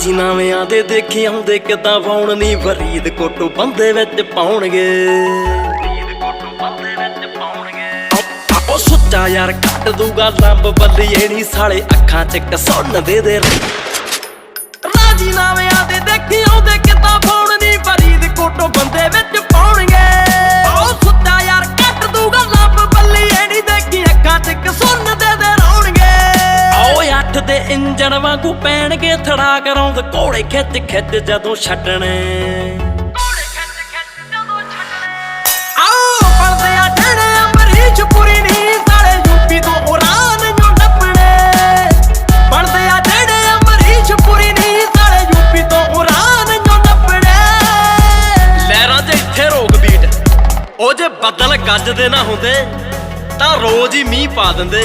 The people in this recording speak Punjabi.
ਰਾਜੀਨਾਮਿਆਂ ਦੇ ਦੇਖੇ ਆਉਂਦੇ ਕਿਦਾਂ ਪਾਉਣ ਨਹੀਂ ਫਰੀਦ ਕੋਟੂ ਬੰਦੇ ਵਿੱਚ ਪਾਉਣਗੇ। ਉਹ ਸੁੱਚਾ ਯਾਰ ਕੱਢ ਦੂਗਾ ਲੰਬ ਬੱਲੀਏ ਨਹੀਂ ਸਾਲੇ ਅੱਖਾਂ 'ਚ ਕਸੁੰਨ ਦੇ ਦੇ। ਰਾਜੀਨਾਮਿਆਂ ਦੇ ਇੰਜਣ ਵਾਂਗੂ ਪੈਣਗੇ ਥੜਾ ਕਰਾਉਂਦ ਘੋੜੇ ਖਿੱਚ ਖਿੱਚ ਜਦੋਂ ਛੱਡਣੇ। ਉਹ ਜੇ ਬੱਦਲ ਗੱਜਦੇ ਨਾ ਹੁੰਦੇ ਤਾਂ ਰੋਜ਼ ਹੀ ਮੀਂਹ ਪਾ ਦਿੰਦੇ।